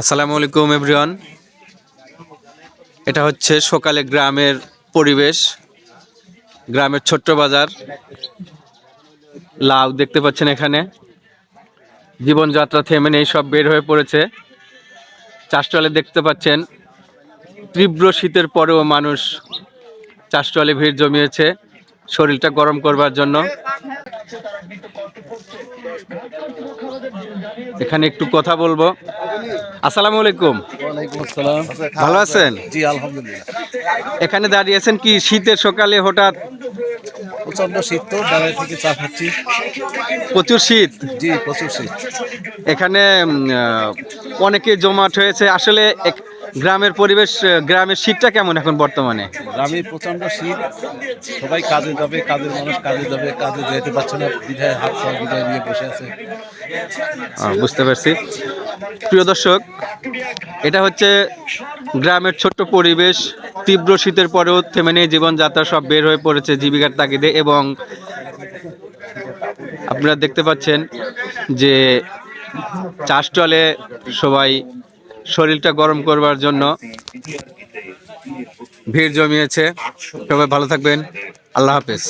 আসসালামু আলাইকুম এভরিওয়ান এটা হচ্ছে সকালে গ্রামের পরিবেশ, গ্রামের ছোট্ট বাজার। লাউ দেখতে পাচ্ছেন এখানে। জীবনযাত্রা থেমে নেই, সব বের হয়ে পড়েছে। চাষটলে দেখতে পাচ্ছেন, তীব্র শীতের পরেও মানুষ চাষটলে ভিড় জমিয়েছে। শরীরটা গরম করবার জন্য। এখানে একটু কথা বলব। আসসালামু আলাইকুম। ভালো আছেন? জি আলহামদুলিল্লাহ। এখানে দাঁড়িয়েছেন কি শীতের সকালে হঠাৎ? প্রচণ্ড শীত তো বাইরে থেকে চা খাচ্ছি। প্রচুর শীত? জি প্রচুর শীত। এখানে অনেকে জমাট হয়েছে। আসলে গ্রামের পরিবেশ গ্রামের শীতটা কেমন এখন বর্তমানে? গ্রামে প্রচণ্ড শীত। সবাই কাজে যাবে কাজের মানুষ কাজে যাবে কাজে যেতে পারছে না বিধায় হাত পা বিদায় নিয়ে বসে আছে। বুঝতে পারছি। প্রিয় দর্শক এটা হচ্ছে গ্রামের ছোট্ট পরিবেশ। তীব্র শীতের পরেও থেমে নেই জীবনযাত্রা সব বের হয়ে পড়েছে জীবিকার তাগিদে এবং আপনারা দেখতে পাচ্ছেন যে চাষ চলে সবাই শরীরটা গরম করবার জন্য ভিড় জমিয়েছে। সবাই ভালো থাকবেন। আল্লাহ হাফেজ।